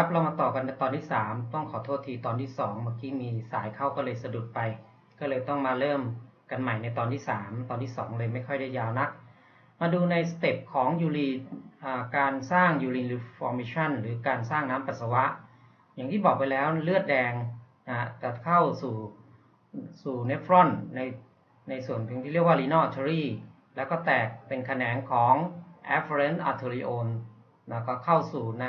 ครับเรามาต่อกันในตอนที่สามต้องขอโทษทีตอนที่สองเมื่อกี้มีสายเข้าก็เลยสะดุดไป ก็เลยต้องมาเริ่มกันใหม่ในตอนที่สามตอนที่สองเลยไม่ค่อยได้ยาวนัก มาดูในสเต็ปของยูรีการสร้างยูรินรีฟอร์มิชันหรือการสร้างน้ำปัสสาวะ อย่างที่บอกไปแล้วเลือดแดงนะจะเข้าสู่สู่เนฟรอนในในส่วนที่เรียกว่า renal artery แล้วก็แตกเป็นแขนงของ afferent arteriole แล้วก็เข้าสู่ใน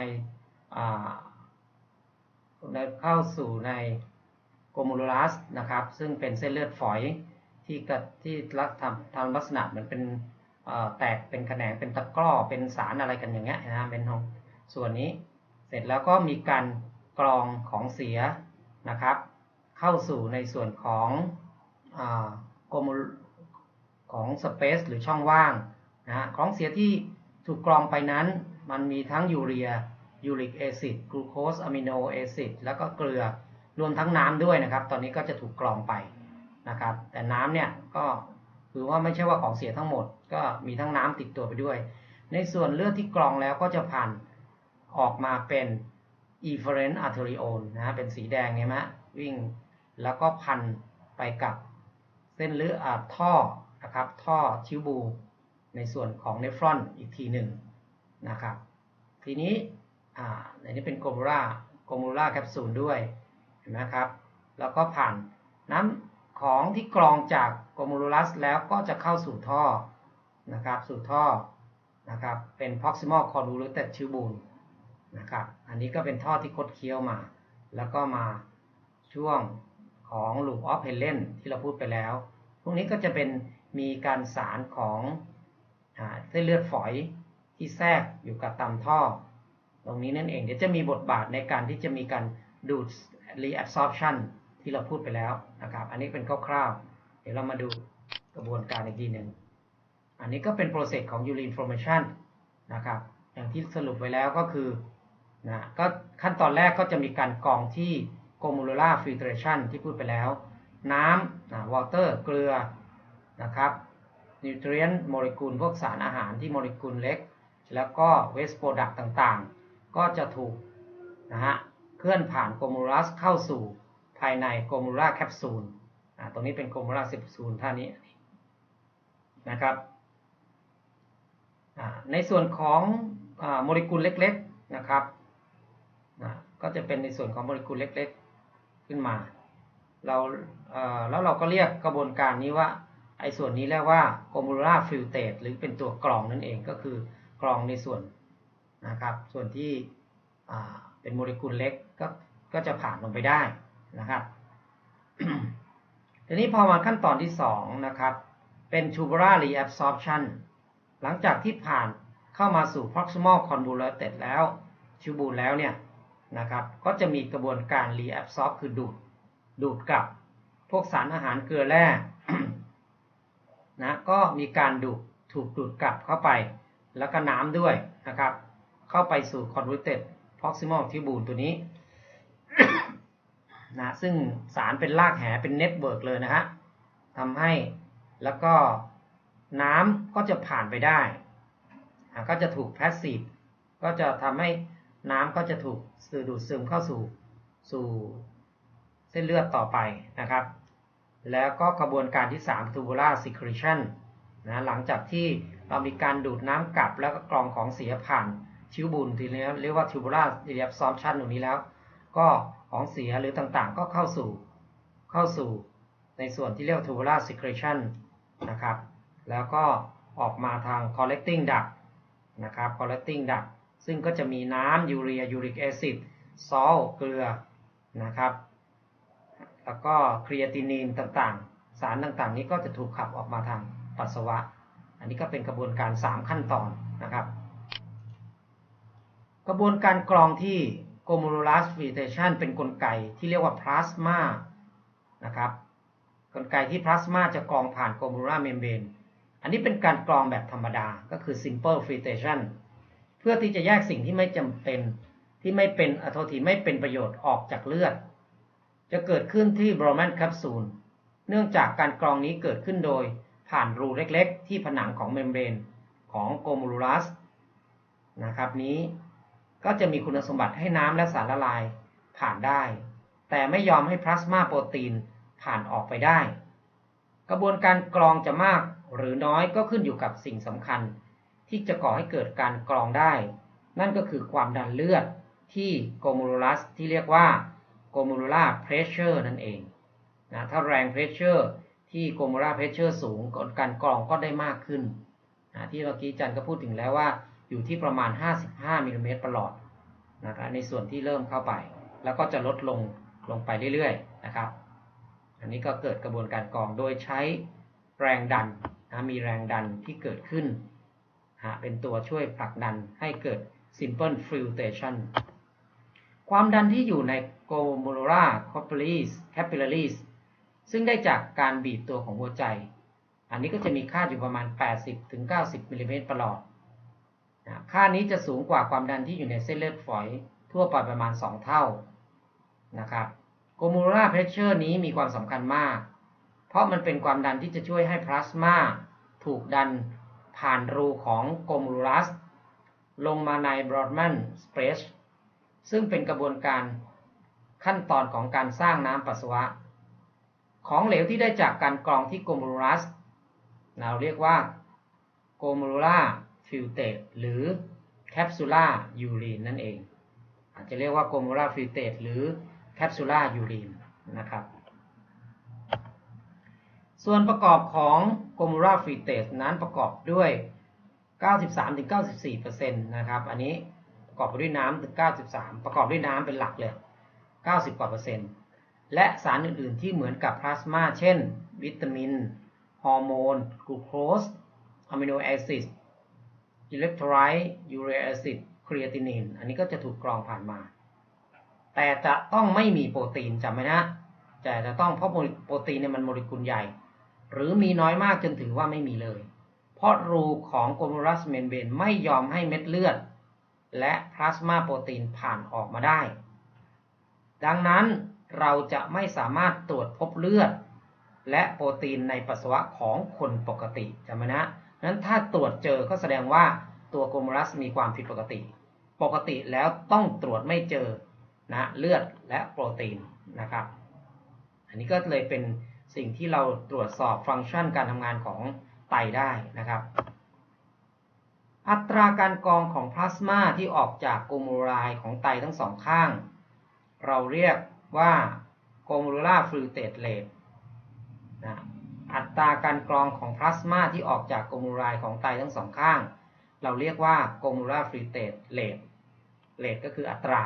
เข้าสู่ใน glomerulus นะครับ ซึ่งเป็นเส้นเลือดฝอยที่กที่ลักทำทำลักษณะเหมือนเป็นแตกเป็นแขนงเป็นตะกร้อเป็นสารอะไรกันอย่างเงี้ยนะเป็นของส่วนนี้เสร็จแล้วก็มีการกรองของเสียนะครับ เข้าสู่ในส่วนของโกมูของสเปซหรือช่องว่างนะของเสียที่ถูกกรองไปนั้น มันมีทั้งยูเรีย ยูริกแอซิดกลูโคสอะมิโนแอซิดแล้วก็เกลือรวมทั้งน้ำด้วยนะครับ ตอนนี้ก็จะถูกกรองไปนะครับ แต่น้ำเนี่ยก็คือว่าไม่ใช่ว่าของเสียทั้งหมด ก็มีทั้งน้ำติดตัวไปด้วย ในส่วนเลือดที่กรองแล้วก็จะผ่านออกมาเป็น efferent arteriole นะเป็นสีแดงเห็นไหมวิ่งแล้วก็พันไปกับเส้นเลือดท่อนะครับ ท่อชิวบู ในส่วนของเนฟรอนอีกทีหนึ่งนะครับ ทีนี้ อ่าในนี้เป็นโกมูล่าโกมูล่าแคปซูลด้วยเห็นไหมครับ แล้วก็ผ่านน้ำของที่กรองจากโกมูลัสแล้วก็จะเข้าสู่ท่อนะครับสู่ท่อนะครับเป็น proximal convoluted tubule นะครับอันนี้ก็เป็นท่อที่คดเคี้ยวมา แล้วก็มาช่วงของ loop of Helen ที่เราพูดไปแล้ว พวกนี้ก็จะเป็นมีการสารของเส้นเลือดฝอยที่แทรกอยู่กับตามท่อ รงนี้นั่นเองเดี๋ยวจะมีบทบาทในการที่จะมีการดูด reabsorption ที่เราพูดไปแล้วนะครับ อันนี้เป็นคร่าวๆ เดี๋ยวเรามาดูกระบวนการอีกทีหนึ่ง อันนี้ก็เป็นโปรเซสของ urine formation นะครับ อย่างที่สรุปไว้แล้วก็คือนะก็ขั้นตอนแรกก็จะมีการกรองที่ glomerular filtration ที่พูดไปแล้ว น้ำนะ water เกลือนะครับนิวทรีนโมเลกุลพวกสารอาหารที่โมเลกุลเล็ก แล้วก็เวสโปรดักต์ต่างๆ ก็จะถูกนะฮะเคลื่อนผ่านโกมูลัสเข้าสู่ภายในโกมูล่าแคปซูลตรงนี้เป็นโกมูล่าสิบซูลท่านี้นะครับในส่วนของโมเลกุลเล็กๆนะครับก็จะเป็นในส่วนของโมเลกุลเล็กๆขึ้นมาเราแล้วเราก็เรียกกระบวนการนี้ว่าไอ้ส่วนนี้เรียกว่า glomerular filtrate หรือเป็นตัวกรองนั่นเองก็คือกรองในส่วน นะครับ ส่วนที่เป็นโมเลกุลเล็กก็ก็จะผ่านลงไปได้นะครับทีนี้พอมาขั้นตอนที่2นะครับ เป็น tubular reabsorption หลังจากที่ผ่านเข้ามาสู่ proximal convoluted แล้ว ชิบูลแล้วเนี่ยนะครับ ก็จะมีกระบวนการ reabsorb คือดูด ดูดกลับ พวกสารอาหารเกลือแร่นะก็มีการดูดถูกดูดกลับเข้าไป แล้วก็น้ำด้วยนะครับ เข้าไปสู่ convoluted proximal tubule ตัวนี้นะซึ่งสารเป็นรากแหเป็นเน็ตเวิร์กเลยนะฮะทำให้แล้วก็น้ำก็จะผ่านไปได้ก็จะถูกแพสซีฟก็จะทำให้น้ำก็จะถูกสื่อดูดซึมเข้าสู่สู่เส้นเลือดต่อไปนะครับ แล้วก็กระบวนการที่3 tubular secretion นะหลังจากที่เรามีการดูดน้ำกลับแล้วก็กรองของเสียผ่าน ชิวบุญทีนี้เรียกว่า tubular reabsorption ตรงนี้แล้ว ก็ของเสียหรือต่างๆ ก็เข้าสู่เข้าสู่ในส่วนที่เรียก tubular secretion นะครับ แล้วก็ออกมาทาง collecting duct นะครับ collecting duct ซึ่งก็จะมีน้ำยูเรียยูริกแอซิดซอลเกลือนะครับ แล้วก็ครีเอตินีนต่างๆ สารต่างๆ นี้ก็จะถูกขับออกมาทางปัสสาวะ อันนี้ก็เป็นกระบวนการ 3 ขั้นตอนนะครับ กระบวนการกรองที่ glomerular filtration เป็นนกลไกที่เรียกว่าพลาสมานะครับกลไกที่พลาสมาจะกรองผ่าน glomerular membrane อันนี้เป็นการกรองแบบธรรมดาก็คือ simple filtration เพื่อที่จะแยกสิ่งที่ไม่จำเป็นที่ไม่เป็นอะโทษทีไม่เป็นประโยชน์ออกจากเลือด จะเกิดขึ้นที่บรอแมนแคปซูลเนื่องจากการกรองนี้เกิดขึ้นโดยผ่านรูเล็กๆ ที่ผนังของเมมเบรนของโกมูลัสนะครับนี้ ก็จะมีคุณสมบัติให้น้ำและสารละลายผ่านได้ แต่ไม่ยอมให้พลาสมาโปรตีนผ่านออกไปได้ กระบวนการกรองจะมากหรือน้อยก็ขึ้นอยู่กับสิ่งสำคัญ ที่จะก่อให้เกิดการกรองได้ นั่นก็คือความดันเลือดที่โกมูล u ัสที่เรียกว่าโกมูล a r pressure นั่นเองนะถ้าแรง pressure ที่โกมูล a r pressure สูงการกรองก็ได้มากขึ้นนะที่เมื่อกี้จันก็พูดถึงแล้วว่า อยู่ที่ประมาณ 55มิลลิเมตรประหลอดนะครับในส่วนที่เริ่มเข้าไป แล้วก็จะลดลงลงไปเรื่อยๆนะครับ อันนี้ก็เกิดกระบวนการกรองโดยใช้แรงดันนะมีแรงดันที่เกิดขึ้นนะเป็นตัวช่วยผลักดันให้เกิด simple filtration ความดันที่อยู่ใน glomerular capillaries capillaries ซึ่งได้จากการบีบตัวของหัวใจ อันนี้ก็จะมีค่าอยู่ประมาณ 80-90มิลลิเมตรประหลอด ค่านี้จะสูงกว่าความดันที่อยู่ในเส้นเลือดฝอยทั่วไปประมาณ 2 เท่านะครับโกมูลาเพรสเชอร์นี้มีความสำคัญมาก เพราะมันเป็นความดันที่จะช่วยให้พลาสมาถูกดันผ่านรูของโกมูลัสลงมาในบรอดแมนสเปรชซึ่งเป็นกระบวนการขั้นตอนของการสร้างน้ำปัสสาวะ ของเหลวที่ได้จากการกรองที่โกมูลัสเราเรียกว่าโกมูลา ฟิลเตตหรือแคปซูล่ายูรีนนั่นเอง อาจจะเรียกว่าโกมูลาฟิลเตตหรือแคปซูล่ายูรีนนะครับ ส่วนประกอบของโกมูลาฟิลเตตนั้นประกอบด้วย 93-94%นะครับ อันนี้ประกอบด้วยน้ำถึง 93 ประกอบด้วยน้ำเป็นหลักเลย 90 กว่าเปอร์เซ็นต์และสารอื่น ๆ ที่เหมือนกับพลาสมา เช่น วิตามิน ฮอร์โมน กลูโคสอะมิโนแอซิด อิเล็กโทรไลต์ยูเรแอซิดครีเอตินินอันนี้ก็จะถูกกรองผ่านมา แต่จะต้องไม่มีโปรตีนจำไว้นะแต่จะต้องเพราะโปรตีนเนี่ยมันโมเลกุลใหญ่ หรือมีน้อยมากจนถือว่าไม่มีเลย เพราะรูของโกมูลัสเมนเบนไม่ยอมให้เม็ดเลือด และพลาสมาโปรตีนผ่านออกมาได้ ดังนั้นเราจะไม่สามารถตรวจพบเลือด และโปรตีนในปัสสาวะของคนปกติจำไว้นะ นั้นถ้าตรวจเจอก็แสดงว่าตัวโกมูลัสมีความผิดปกติ ปกติแล้วต้องตรวจไม่เจอนะเลือดและโปรตีนนะครับ อันนี้ก็เลยเป็นสิ่งที่เราตรวจสอบฟังก์ชันการทำงานของไตได้นะครับ อัตราการกรองของพลาสมาที่ออกจากโกมูลายของไตทั้งสองข้าง เราเรียกว่าโกมูลาฟลูเตตเลตนะ อัตราการกรองของพลาสมาที่ออกจากโกมูลายของไตทั้งสองข้าง เราเรียกว่าโกมูลาฟลูเตตเลตเลตก็คืออัตรา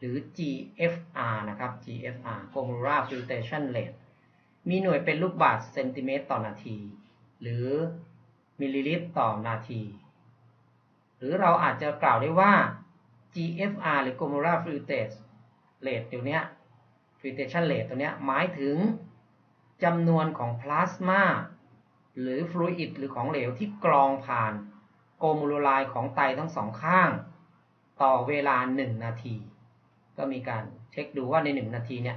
หรือ GFR นะครับ GFR glomerular filtration rate มีหน่วยเป็นลูกบาศก์เซนติเมตรต่อนาที หรือมิลลิลิตรต่อนาที หรือเราอาจจะกล่าวได้ว่า GFR หรือ glomerular filtration rate ตัวเนี้ย filtration rate ตัวเนี้ยหมายถึง จำนวนของพลาสมาหรือฟลูอิดหรือของเหลวที่กรองผ่านโกมูลไลของไตทั้งสองข้าง ต่อเวลา1นาที ก็มีการเช็คดูว่าใน1นาทีเนี่ย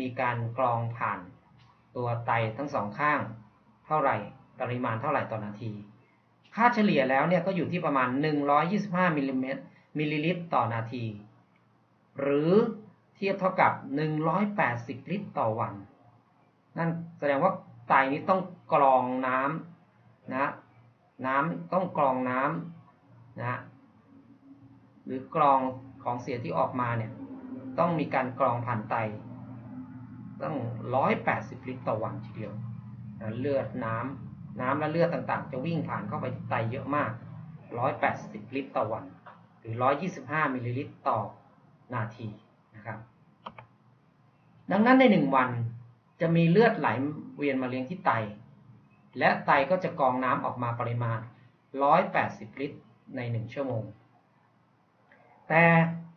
มีการกรองผ่านตัวไตทั้งสองข้าง เท่าไหร่ปริมาณเท่าไหร่ต่อนาที ค่าเฉลี่ยแล้วเนี่ยก็อยู่ที่ประมาณ 125มิลลิเมตรมิลลิลิตรต่อนาที หรือเทียบเท่ากับ 180 ลิตรต่อวัน นั่นแสดงว่าไตนี้ต้องกรองน้ำนะน้ำต้องกรองน้ำนะหรือกรองของเสียที่ออกมาเนี่ยต้องมีการกรองผ่านไตต้องร้อยแปดสิบลิตรต่อวันทีเดียวเลือดน้ำน้ำและเลือดต่างๆ จะวิ่งผ่านเข้าไปไตเยอะมากร้อยแปดสิบลิตรต่อวัน หรือร้อยยี่สิบห้ามิลลิลิตรต่อนาทีนะครับ ดังนั้นในหนึ่งวัน จะมีเลือดไหลเวียนมาเลี้ยงที่ไต และไตก็จะกรองน้ำออกมาปริมาณ 180 ลิตรใน 1 ชั่วโมง แต่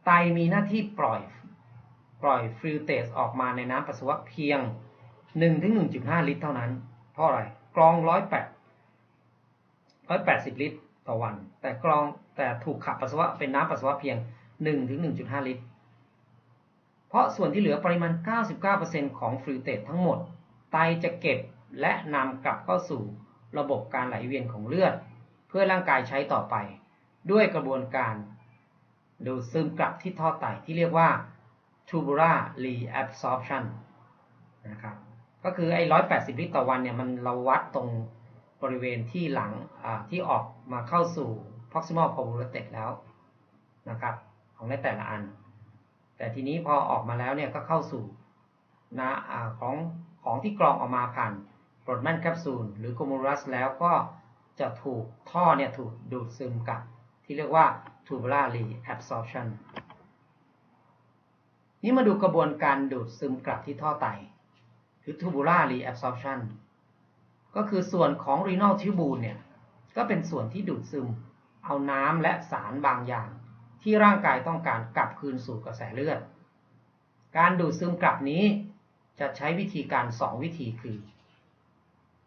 ไตมีหน้าที่ปล่อยปล่อยฟิลเตสออกมาในน้ำปัสสาวะเพียง 1-1.5 ลิตรเท่านั้น เพราะอะไร กรอง 108 180 ลิตรต่อวัน แต่กรองแต่ถูกขับปัสสาวะเป็นน้ำปัสสาวะเพียง 1-1.5 ลิตร เพราะส่วนที่เหลือปริมาณ 99%ของฟิลเตสทั้งหมด ไตจะเก็บและนำกลับเข้าสู่ระบบการไหลเวียนของเลือด เพื่อร่างกายใช้ต่อไป ด้วยกระบวนการ ดูดซึมกลับที่ท่อไตที่เรียกว่า tubular reabsorption นะครับก็คือไอ้180ลิตรต่อวันเนี่ยมันเราวัดตรงบริเวณที่หลังที่ออกมาเข้าสู่ proximal c o n v o l u t e d แล้วนะครับของในแต่ละอัน แต่ทีนี้พอออกมาแล้วเนี่ยก็เข้าสู่นะของของที่กรองออกมาผ่านโปรดแมนแคปซูลหรือโกมูลัสแล้วก็จะถูกท่อเนี่ยถูกดูดซึมกับ ที่เรียกว่า tubular reabsorption นี่มาดูกระบวนการดูดซึมกลับที่ท่อไต หรือ tubular reabsorption ก็คือส่วนของ renal tubule เนี่ย ก็เป็นส่วนที่ดูดซึม เอาน้ำและสารบางอย่าง ที่ร่างกายต้องการกลับคืนสู่กระแสเลือด การดูดซึมกลับนี้จะใช้วิธีการ 2 วิธีคือ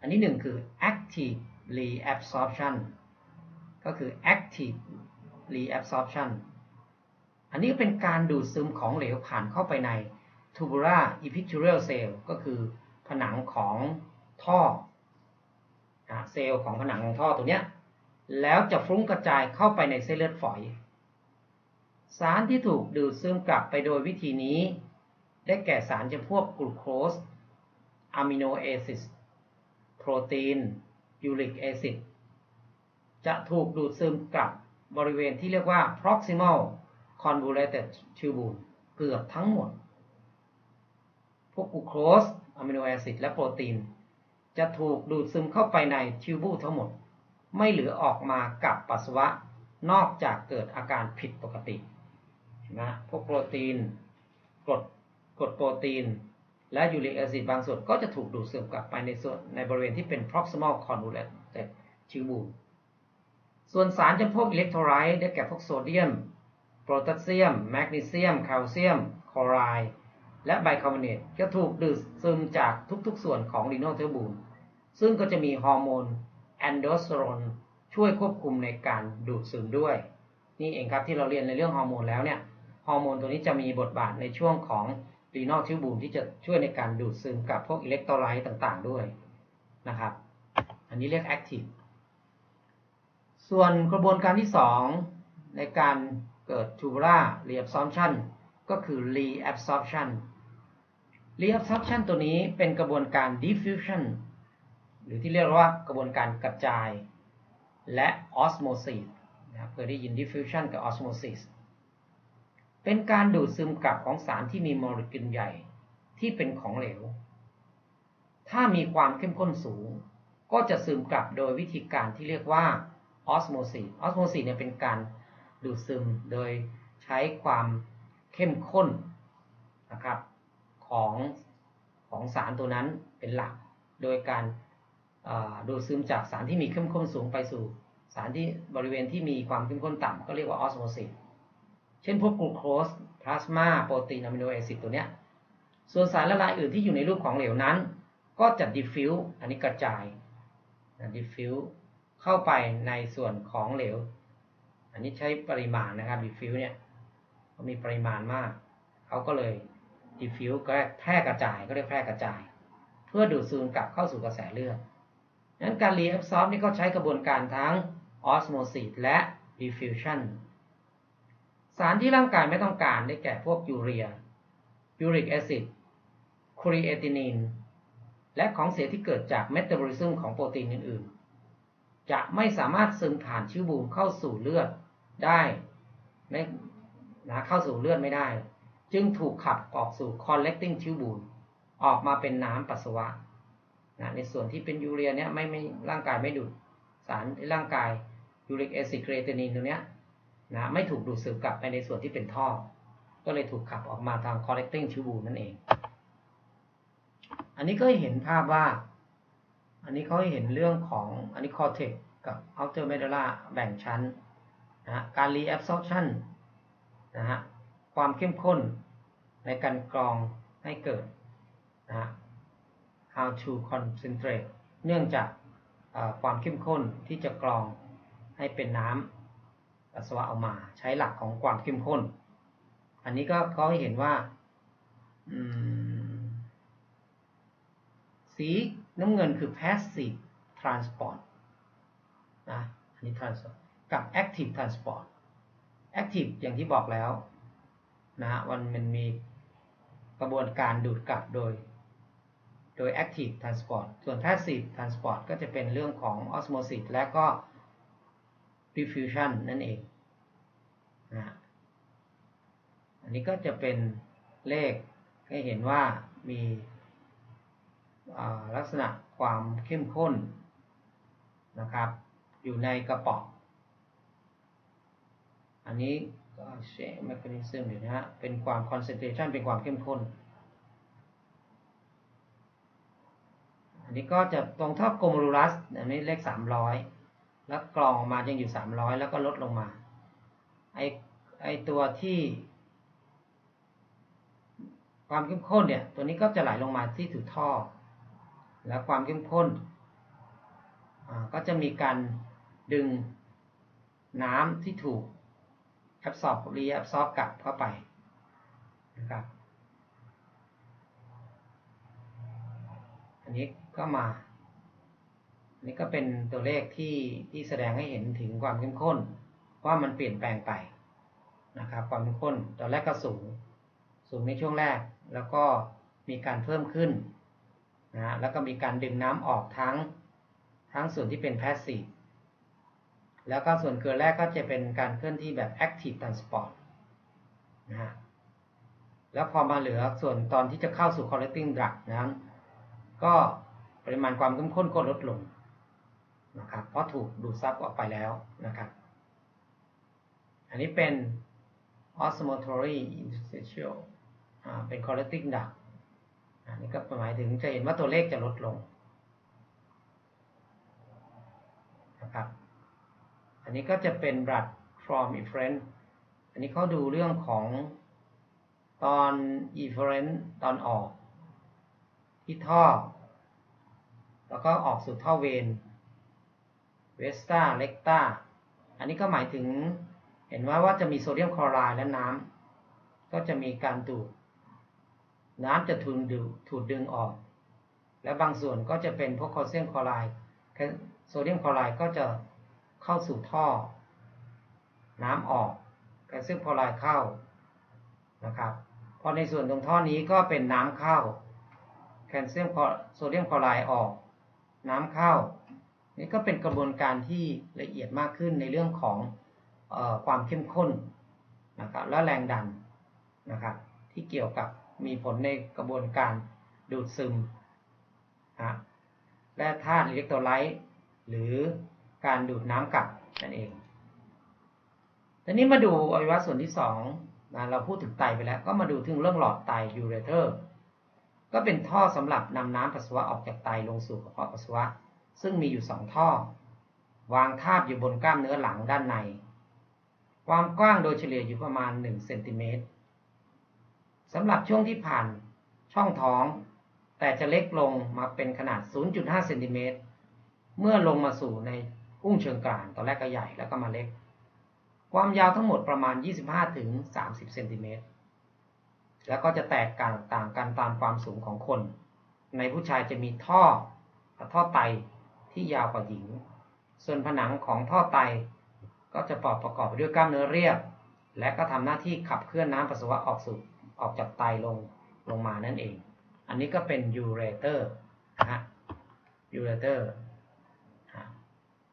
อันนี้หนึ่งคือ active reabsorption ก็คือ active reabsorption อันนี้เป็นการดูดซึมของเหลวผ่านเข้าไปใน tubular epithelial cell ก็คือผนังของท่อเซลล์ของผนังของท่อตัวเนี้ยแล้วจะฟุ้งกระจายเข้าไปในเส้นเลือดฝอย สารที่ถูกดูดซึมกลับไปโดยวิธีนี้ ได้แก่สารจำพวกกลูโคสอะมิโนแอซิดโปรตีนยูริกแอซิดจะถูกดูดซึมกลับบริเวณที่เรียกว่า proximal convoluted tubule เกือบทั้งหมด พวกกลูโคสอะมิโนแอซิดและโปรตีน จะถูกดูดซึมเข้าไปในทิวบูทั้งหมด ไม่เหลือออกมากับปัสสาวะนอกจากเกิดอาการผิดปกติ นะพวกโปรตีนกรดกรดโปรตีน และยูริกแอซิดบางส่วนก็จะถูกดูดซึมกลับไปในส่วนในบริเวณที่เป็น proximal convoluted tubule ส่วนสารจำพวกอิเล็กโทรไลต์ได้แก่พวกโซเดียมโพแทสเซียม แมกนีเซียมแคลเซียม คลอไรด์และไบคาร์บอเนตจะถูกดูดซึมจากทุกๆส่วนของรีโนเทอร์บูลซึ่งก็จะมีฮอร์โมนแอนโดสเตอโรนช่วยควบคุมในการดูดซึมด้วย นี่เองครับที่เราเรียนในเรื่องฮอร์โมนแล้วเนี่ย อร์โมนตัวนี้จะมีบทบาทในช่วงของรีโนเทอร์บูลที่จะช่วยในการดูดซึมกับพวกอิเล็กโทรไลต์ต่างๆ ด้วยนะครับ อันนี้เรียกแอคทีฟส่วนกระบวนการที่ 2 ในการเกิด tubular reabsorption ก็คือ reabsorption reabsorption ตัวนี้เป็นกระบวนการ diffusion หรือที่เรียกว่ากระบวนการกระจายและ osmosis นะเคยได้ยิน diffusion กับ osmosis เป็นการดูดซึมกลับของสารที่มีโมเลกุลใหญ่ที่เป็นของเหลว ถ้ามีความเข้มข้นสูง ก็จะซึมกลับโดยวิธีการที่เรียกว่าออสโมซิสออสโมซิสเนี่ยเป็นการดูดซึมโดยใช้ความเข้มข้นนะครับของของสารตัวนั้นเป็นหลัก โดยการดูดซึมจากสารที่มีเข้มข้นสูงไปสู่สารที่บริเวณที่มีความเข้มข้นต่ำก็เรียกว่าออสโมซิส เช่นพวกกลูโคสพลาสมาโปรตีนอะมิโนแอซิดตัวเนี้ย ส่วนสารละลายอื่นที่อยู่ในรูปของเหลวนั้น ก็จะดิฟฟิวอันนี้กระจายดิฟฟิวเข้าไปในส่วนของเหลว อันนี้ใช้ปริมาณนะครับดิฟฟิวเนี่ยเขามีปริมาณมาก เขาก็เลยดิฟฟิวก็แพร่กระจายก็เรียกแพร่กระจาย เพื่อดูดซึมกลับเข้าสู่กระแสเลือดนั้นการรีแอบซอฟนี่ก็ใช้กระบวนการทั้งออสโมซิสและดิฟฟิวชัน สารที่ร่างกายไม่ต้องการได้แก่พวกยูเรีย ยูริกแอซิดครีเอตินินและของเสียที่เกิดจากเมตาบอลิซึมของโปรตีนอื่นๆ จะไม่สามารถซึมผ่านชิ้วบูมเข้าสู่เลือดได้ไม่นะเข้าสู่เลือดไม่ได้ จึงถูกขับออกสู่ collecting ชิ้วบูมออกมาเป็นน้ำปัสสาวะนะในส่วนที่เป็นยูเรียเนี้ยไม่ไม่ร่างกายไม่ดูดสารในร่างกายยูริกแอซิดครีเอตินินตัวเนี้ย นะไม่ถูกดูดซึมกลับไปในส่วนที่เป็นท่อ ก็เลยถูกขับออกมาทาง collecting ชิ้วบูมนั่นเอง อันนี้ก็เห็นภาพว่า อันนี้เขาเห็นเรื่องของอันนี้คอเทกกับอัลเทอร์เมดล่าแบ่งชั้นนะการรีแอบซอร์ชันนะฮะความเข้มข้นในการกรองให้เกิดนะ how to concentrate เนื่องจากความเข้มข้นที่จะกรองให้เป็นน้ำ ปัสสาวะออกมาใช้หลักของความเข้มข้น อันนี้ก็เขาเห็นว่าสีน้ำเงินคือ passive transport นะอันนี้ transport กับ active transport active อย่างที่บอกแล้วนะฮะมันมันมีกระบวนการดูดกลับโดย โดย active transport ส่วน passive transport ก็จะเป็นเรื่องของ osmosis และก็ diffusion นั่นเองนะอันนี้ก็จะเป็นเลขให้เห็นว่ามีลักษณะความเข้มข้นนะครับ อยู่ในกระป๋องอันนี้ก็เชฟแมคานิซึมอยู่นะฮะเป็นความคอนเซนเทรชันเป็นความเข้มข้น อันนี้ก็จะตรงเท่าโกมูลัสอันนี้เลขสามร้อย แล้วกรองออกมายังอยู่สามร้อยแล้วก็ลดลงมา ไอไอตัวที่ ความเข้มข้นเนี่ย ตัวนี้ก็จะไหลลงมาที่ถูท่อ แล้วความเข้มข้นก็จะมีการดึงน้ำที่ถูกแอบซอบรีแอบซอบกลับเข้าไปนะครับ อันนี้ก็มา นนี้ก็เป็นตัวเลขที่ที่แสดงให้เห็นถึงความเข้มข้น ว่ามันเปลี่ยนแปลงไปนะครับ ความเข้มข้นตอนแรกก็สูง สูงในช่วงแรก แล้วก็มีการเพิ่มขึ้นนะแล้วก็มีการดึงน้ำออกทั้งทั้งส่วนที่เป็นแพสซีฟแล้วก็ส่วนเกลือแรกก็จะเป็นการเคลื่อนที่แบบ active transport นะฮะแล้วพอมาเหลือส่วนตอนที่จะเข้าสู่ collecting drug นั้นก็ปริมาณความเข้มข้นก็ลดลง นะครับเพราะถูกดูดซับออกไปแล้วนะครับ อันนี้เป็น osmotory interstitial เป็น collecting duct อันนี้ก็หมายถึงจะเห็นว่าตัวเลขจะลดลงนะครับ อันนี้ก็จะเป็น blood from efferent อันนี้เขาดูเรื่องของตอน efferent ตอนออกที่ท่อ แล้วก็ออกสู่ท่อเวน เวสตาเล็กตาอันนี้ก็หมายถึงเห็นว่าว่าจะมีโซเดียมคลอไรด์และน้ำก็จะมีการดูดน้ำจะถูกดูถูกดึงออก และบางส่วนก็จะเป็นพวกคลเซียมคลอไรด์โซเดียมคลอไรด์ก็จะเข้าสู่ท่อ น้ำออกแคลเซียมคลอไรด์เข้านะครับพอในส่วนตรงท่อนี้ก็เป็นน้ำเข้าแคลเซียมโซเดียมคลอไรด์ออก น้ำเข้า นี่ก็เป็นกระบวนการที่ละเอียดมากขึ้นในเรื่องของออความเข้มข้นนะครับและแรงดันนะครับที่เกี่ยวกับมีผลในกระบวนการดูดซึมนะและธาตุอิเล็กโทรไลต์หรือการดูดน้ำกลับนั่นเองทีนี้มาดูอวัยวะส่วนที่สองนะเราพูดถึงไตไปแล้ว ก็มาดูถึงเรื่องหลอดไตยูเรเตอร์ ก็เป็นท่อสำหรับนำน้ำปัสสาวะออกจากไตลงสู่กระเพาะปัสสาวะ ซึ่งมีอยู่สองท่อ วางทาบอยู่บนกล้ามเนื้อหลังด้านใน ความกว้างโดยเฉลี่ยอยู่ประมาณ1เซนติเมตรสำหรับช่วงที่ผ่านช่องท้อง แต่จะเล็กลงมาเป็นขนาด 0.5เซนติเมตรเมื่อลงมาสู่ในอุ้งเชิงกรานตอนแรกก็ใหญ่แล้วก็มาเล็ก ความยาวทั้งหมดประมาณ 25ถึง30เซนติเมตรแล้วก็จะแตกต่างกันตามความสูงของคน ในผู้ชายจะมีท่อท่อไต ที่ยาวกว่าหญิง ส่วนผนังของท่อไต ก็จะประกอบไปด้วยกล้ามเนื้อเรียบ และก็ทำหน้าที่ขับเคลื่อนน้ำปัสสาวะออกสู่ออกจากไตลงลงมานั่นเอง อันนี้ก็เป็นยูเรเตอร์นะฮะยูเรเตอร์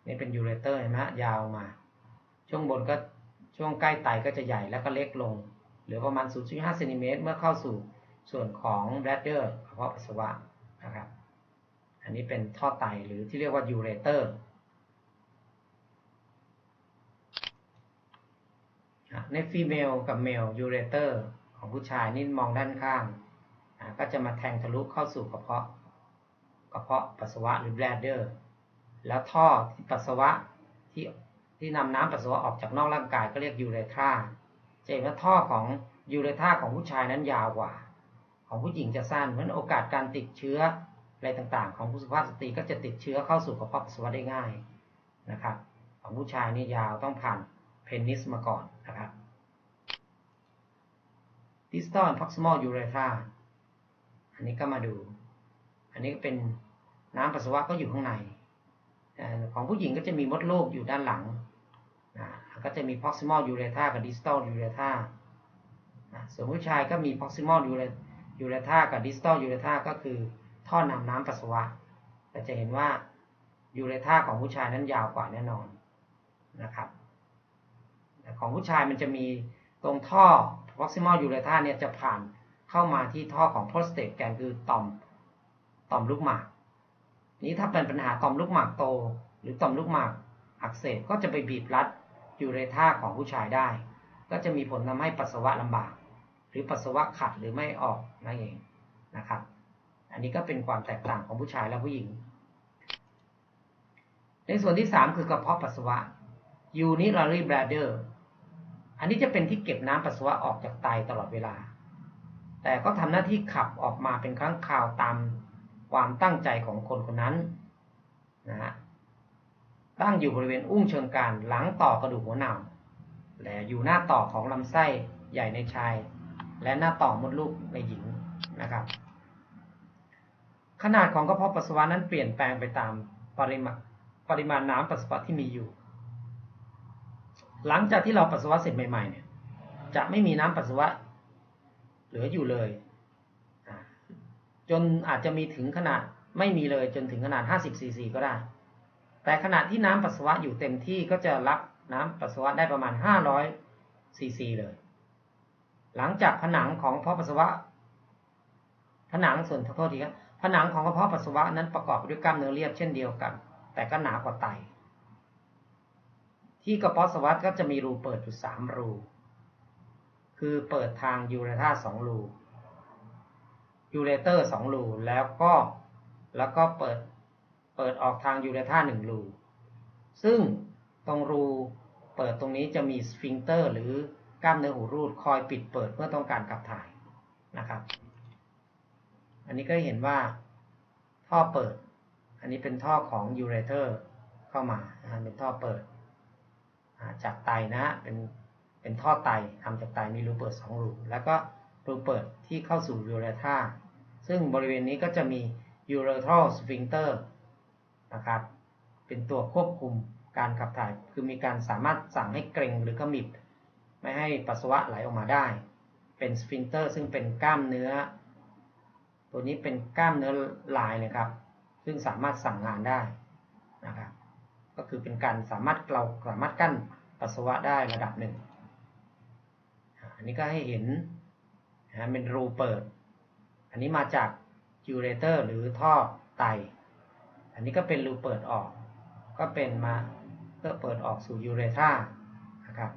นี่เป็นยูเรเตอร์เห็นไหมยาวมา ช่วงบนก็ช่วงใกล้ไตก็จะใหญ่แล้วก็เล็กลง เหลือประมาณ 0.5เซนติเมตรเมื่อเข้าสู่ส่วนของแบลดเดอร์กระเพาะปัสสาวะนะครับ อันนี้เป็นท่อไตหรือที่เรียกว่ายูเรเตอร์ในฟีเมลกับเมลยูเรเตอร์ของผู้ชายนี่มองด้านข้าง ก็จะมาแทงทะลุเข้าสู่กระเพาะ กระเพาะปัสสาวะหรือแบลดเดอร์ แล้วท่อที่ปัสสาวะที่ที่นำน้ำปัสสาวะออกจากนอกร่างกายก็เรียกยูเรทราจะเห็นว่าท่อของยูเรทราของผู้ชายนั้นยาวกว่า ของผู้หญิงจะสั้นเพราะโอกาสการติดเชื้อ อะไรต่างๆ ของผู้สุภาพสตรีก็จะติดเชื้อเข้าสู่กระเพาะปัสสาวะได้ง่ายนะครับ ของผู้ชายนี่ยาวต้องผ่านเพนนิสมาก่อนนะครับ distal and proximal urethra อันนี้ก็มาดู อันนี้ก็เป็นน้ำปัสสาวะก็อยู่ข้างใน ของผู้หญิงก็จะมีมดลูกอยู่ด้านหลังนะก็จะมี proximal urethra กับ distal urethra ส่วนผู้ชายก็มี proximal ure- urethra กับ distal urethra ก็คือ ท่อนำน้ำปัสสาวะแต่จะเห็นว่า urethra ของผู้ชายนั้นยาวกว่าแน่นอนนะครับของผู้ชายมันจะมีตรงท่อ proximal urethra เนี่ยจะผ่านเข้ามาที่ท่อของ prostate gland คือต่อมต่อมลูกหมาก นี้ถ้าเป็นปัญหาต่อมลูกหมากโต หรือต่อมลูกหมากอักเสบก็จะไปบีบรัดยูเรธาของผู้ชายได้ ก็จะมีผลทำให้ปัสสาวะลำบาก หรือปัสสาวะขัดหรือไม่ออกนั่นเองนะครับ อันนี้ก็เป็นความแตกต่างของผู้ชายและผู้หญิง ในส่วนที่ 3 คือกระเพาะปัสสาวะ urinary bladder อันนี้จะเป็นที่เก็บน้ำปัสสาวะออกจากไตตลอดเวลา แต่ก็ทำหน้าที่ขับออกมาเป็นครั้งคราวตามความตั้งใจของคนคนนั้นนะฮะตั้งอยู่บริเวณอุ้งเชิงกรานหลังต่อกระดูกหัวหนาวและอยู่หน้าต่อของลำไส้ใหญ่ในชาย และหน้าต่อมดลูกในหญิงนะครับ ขนาดของกระเพาะปัสสาวะนั้นเปลี่ยนแปลงไปตามปริมาณปริมาณน้ำปัสสาวะที่มีอยู่ หลังจากที่เราปัสสาวะเสร็จใหม่ ๆ เนี่ย จะไม่มีน้ำปัสสาวะเหลืออยู่เลย จนอาจจะมีถึงขนาดไม่มีเลยจนถึงขนาด 50ซีซีก็ได้ แต่ขณะที่น้ำปัสสาวะอยู่เต็มที่ก็จะรับน้ำปัสสาวะได้ประมาณ 500ซีซีเลย หลังจากผนังของกระเพาะปัสสาวะ ผนังส่วนโทษทีครับ ผนังของกระเพาะปัสสาวะนั้นประกอบด้วยกล้ามเนื้อเรียบเช่นเดียวกัน แต่ก็หนากว่าไต ที่กระเพาะปัสสาวะก็จะมีรูเปิดอยู่สามรู คือเปิดทางยูเรธาสองรูยูเรเตอร์สองรูแล้วก็แล้วก็เปิดเปิดออกทางยูเรธาหนึ่งรูซึ่งตรงรูเปิดตรงนี้จะมีสฟิงเตอร์หรือกล้ามเนื้อหูรูดคอยปิดเปิดเมื่อต้องการขับถ่ายนะครับ อันนี้ก็เห็นว่าท่อเปิด อันนี้เป็นท่อของยูเรเตอร์เข้ามาเป็นท่อเปิด จากไตนะเป็นเป็นท่อไตทำจากไตมีรูเปิดสองรูแล้วก็รูเปิดที่เข้าสู่ยูเรธาซึ่งบริเวณนี้ก็จะมี ureteral sphincter นะครับ เป็นตัวควบคุมการขับถ่าย คือมีการสามารถสั่งให้เกร็งหรือขมิบไม่ให้ปัสสาวะไหลออกมาได้ เป็นสฟิงเตอร์ซึ่งเป็นกล้ามเนื้อ ตัวนี้เป็นกล้ามเนื้อลายนะครับ ซึ่งสามารถสั่งงานได้นะครับ ก็คือเป็นการสามารถเราสามารถกั้นปัสสาวะได้ระดับหนึ่ง อันนี้ก็ให้เห็นนะเป็นรูเปิด อันนี้มาจากยูเรเตอร์หรือท่อไต อันนี้ก็เป็นรูเปิดออก ก็เป็นมาเพื่อเปิดออกสู่ยูเรธานะครับ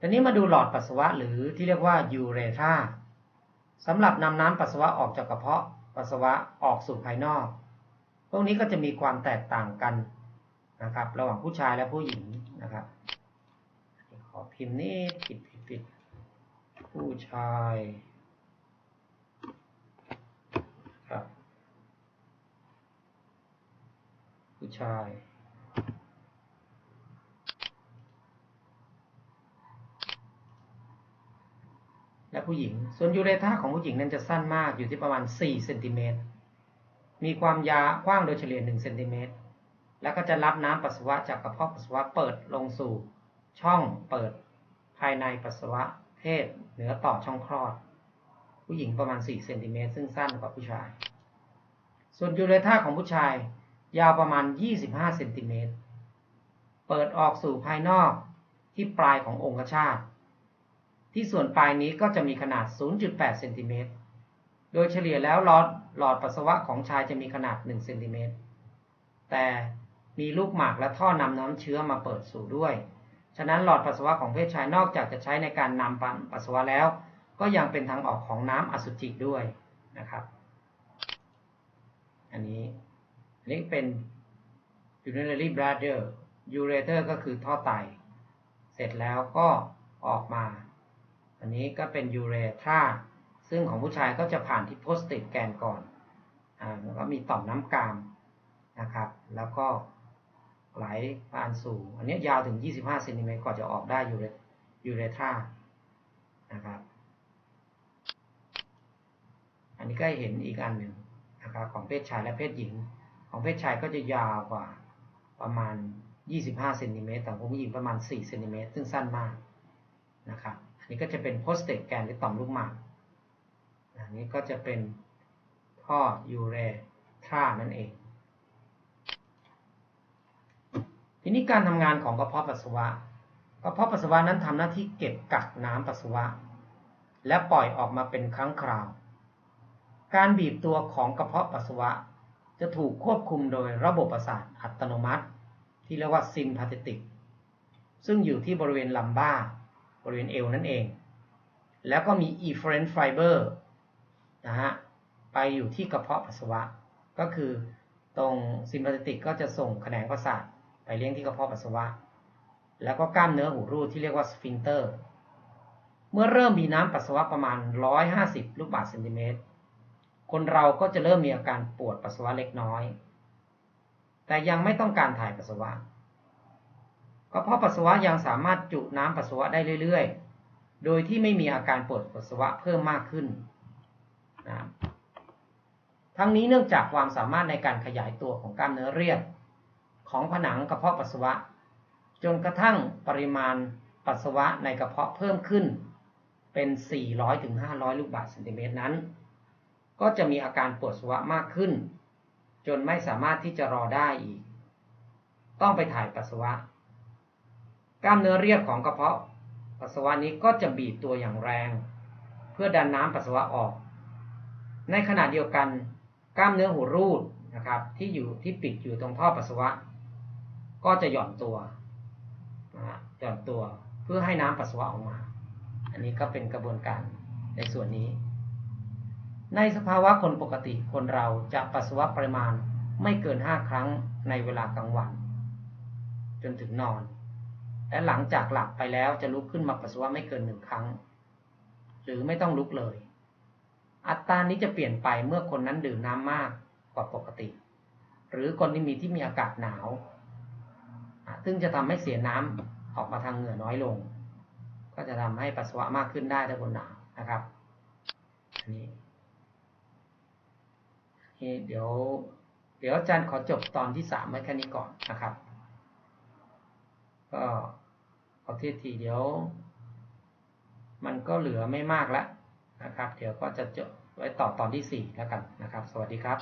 ตอนนี้มาดูหลอดปัสสาวะหรือที่เรียกว่ายูเรธา สำหรับนำน้ำปัสสาวะออกจากกระเพาะปัสสาวะออกสู่ภายนอก พวกนี้ก็จะมีความแตกต่างกันนะครับ ระหว่างผู้ชายและผู้หญิงนะครับ ขอพิมพ์นี่ผิดผิดผิดผู้ชายครับผู้ชาย และ ผู้หญิง ส่วนยูเรธาของผู้หญิงนั้นจะสั้นมากอยู่ที่ประมาณ 4 เซนติเมตร มีความยาวกว้างโดยเฉลี่ย 1 เซนติเมตร แล้วก็จะรับน้ำปัสสาวะจากกระเพาะปัสสาวะเปิดลงสู่ ช่องเปิด ภายในปัสสาวะเพศเหนือต่อช่องคลอด ผู้หญิงประมาณ 4 เซนติเมตรซึ่งสั้นกว่าผู้ชาย ส่วนยูเรธาของผู้ชาย ยาวประมาณ 25 เซนติเมตร เปิดออกสู่ภายนอกที่ปลายขององคชาต ที่ส่วนปลายนี้ก็จะมีขนาด 0.8 เซนติเมตร โดยเฉลี่ยแล้วหลอดหลอดปัสสาวะของชายจะมีขนาด 1 เซนติเมตร แต่มีลูกหมากและท่อนำน้ำเชื้อมาเปิดสู่ด้วย ฉะนั้นหลอดปัสสาวะของเพศชายนอกจากจะใช้ในการนำปัสสาวะแล้ว ก็ยังเป็นทางออกของน้ำอสุจิด้วยนะครับ อันนี้ อันนี้เป็น urinary bladder ureter ก็คือท่อไต เสร็จแล้วก็ออกมา อันนี้ก็เป็น urethra ซึ่งของผู้ชายก็จะผ่านที่ prostate gland ก่อนอ่าแล้วก็มีต่อมน้ำกามนะครับ แล้วก็ไหลผ่านสู่ อันนี้ยาวถึง 25เซนติเมตรกว่าจะออกได้ยูเรยูเรธานะครับ อันนี้ก็เห็นอีกอันหนึ่งนะครับของเพศชายและเพศหญิง ของเพศชายก็จะยาวกว่าประมาณ 25เซนติเมตรแต่ของผู้หญิงประมาณ 4 เซนติเมตรซึ่งสั้นมากนะครับ นนี้ก็จะเป็นโพสเตตแกนหรือต่อมลูกหมากอันนี้ก็จะเป็นท่อยูเรทรานั่นเอง ทีนี้การทำงานของกระเพาะปัสสาวะ กระเพาะปัสสาวะนั้นทำหน้าที่เก็บกักน้ำปัสสาวะ และปล่อยออกมาเป็นครั้งคราว การบีบตัวของกระเพาะปัสสาวะ จะถูกควบคุมโดยระบบประสาทอัตโนมัติ ที่เรียกว่าซิมพาเทติก ซึ่งอยู่ที่บริเวณลัมบ้า บริเวณเอวนั่นเอง แล้วก็มี efferent fiber นะฮะไปอยู่ที่กระเพาะปัสสาวะ ก็คือตรงซิมพาเทติกก็จะส่งแขนงประสาทไปเลี้ยงที่กระเพาะปัสสาวะ แล้วก็กล้ามเนื้อหูรูดที่เรียกว่าสฟิงเตอร์ เมื่อเริ่มมีน้ำปัสสาวะประมาณ 150 ลูกบาศก์เซนติเมตร คนเราก็จะเริ่มมีอาการปวดปัสสาวะเล็กน้อย แต่ยังไม่ต้องการถ่ายปัสสาวะ กระเพาะปัสสาวะยังสามารถจุน้ำปัสสาวะได้เรื่อยๆ โดยที่ไม่มีอาการปวดปัสสาวะเพิ่มมากขึ้นนะทั้งนี้เนื่องจากความสามารถในการขยายตัวของกล้ามเนื้อเรียบของผนังกระเพาะปัสสาวะ จนกระทั่งปริมาณปัสสาวะในกระเพาะเพิ่มขึ้นเป็น 400-500 ลูกบาศก์เซนติเมตรนั้น ก็จะมีอาการปวดปัสสาวะมากขึ้น จนไม่สามารถที่จะรอได้อีก ต้องไปถ่ายปัสสาวะ กล้ามเนื้อเรียบของกระเพาะปัสสาวะนี้ก็จะบีบตัวอย่างแรง เพื่อดันน้ำปัสสาวะออก ในขณะเดียวกัน กล้ามเนื้อหูรูดนะครับ ที่อยู่ที่ปิดอยู่ตรงท่อปัสสาวะ ก็จะหย่อนตัวนะหย่อนตัวเพื่อให้น้ำปัสสาวะออกมา อันนี้ก็เป็นกระบวนการในส่วนนี้ ในสภาวะคนปกติคนเราจะปัสสาวะปริมาณไม่เกิน 5 ครั้งในเวลากลางวัน จนถึงนอน และหลังจากหลับไปแล้วจะลุกขึ้นมาปัสสาวะไม่เกินหนึ่งครั้ง หรือไม่ต้องลุกเลย อัตรานี้จะเปลี่ยนไปเมื่อคนนั้นดื่มน้ำมากกว่าปกติ หรือคนที่มีที่มีอากาศหนาว ซึ่งจะทำให้เสียน้ำออกมาทางเหงื่อน้อยลง ก็จะทำให้ปัสสาวะมากขึ้นได้ถ้าคนหนาวนะครับอันนี้เดี๋ยว เดี๋ยวอาจารย์ขอจบตอนที่สามไว้แค่นี้ก่อนนะครับ ก็เอทีทีเดี๋ยว มันก็เหลือไม่มากแล้วนะครับ เดี๋ยวก็จะจบไว้ต่อตอนที่สี่แล้วกันนะครับ สวัสดีครับ